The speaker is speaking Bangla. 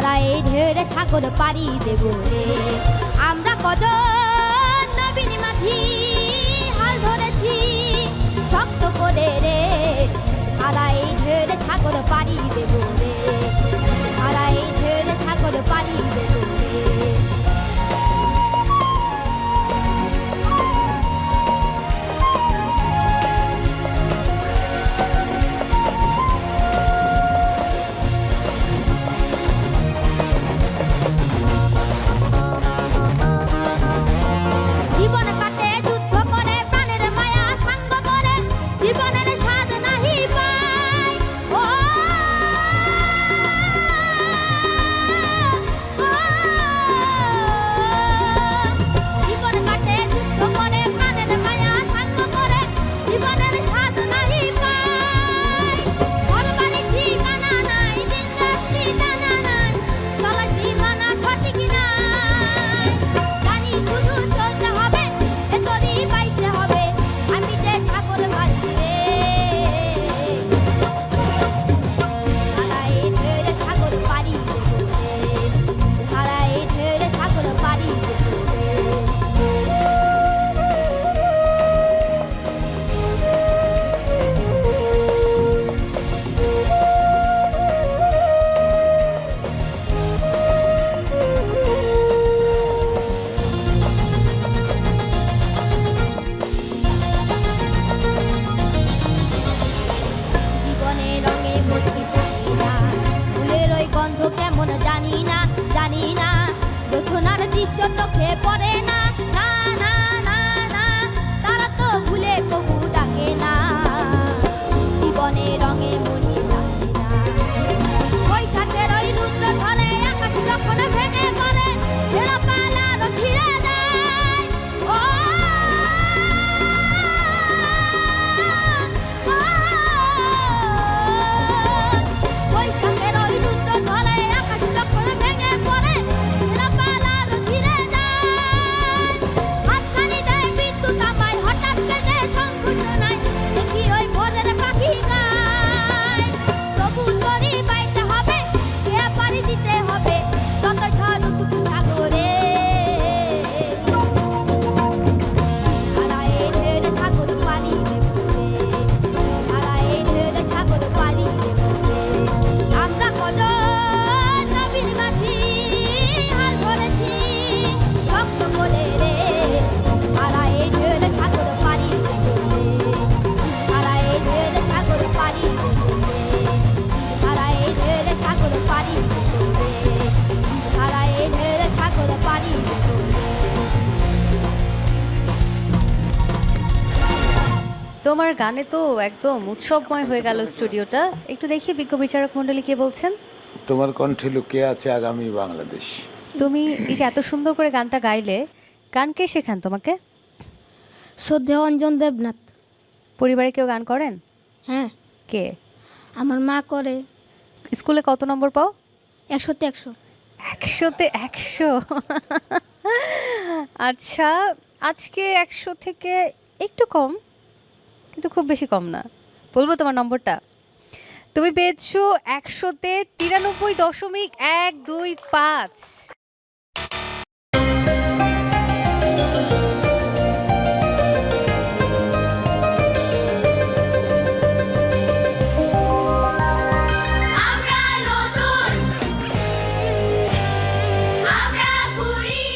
তারা এই ঢেড়ে সাগর পাড়ি দেব রে। আমরা কজন ভবিষ্যৎ চোখে পড়ে না। তোমার গানে তো একদম উৎসবময় হয়ে গেল স্টুডিওটা। একটু দেখি বিজ্ঞ বিচারক মণ্ডলী কে বলছেন। তোমার কণ্ঠে লুকিয়ে আছে আগামী বাংলাদেশ। তুমি এই যে এত সুন্দর করে গানটা গাইলে গান কে শেখান তোমাকে? শ্রদ্ধেয় অঞ্জন দেবনাথ। পরিবারে কেউ গান করেন? হ্যাঁ। কে? আমার মা করে। স্কুলে কত নম্বর পাও? একশোতে একশো। একশোতে একশো। আচ্ছা আজকে একশো থেকে একটু কম। কিন্তু খুব বেশি কম না। বলব তোমার নম্বরটা? তুমি পেয়েছ একশোতে তিরানব্বই দশমিক এক দুই পাঁচ।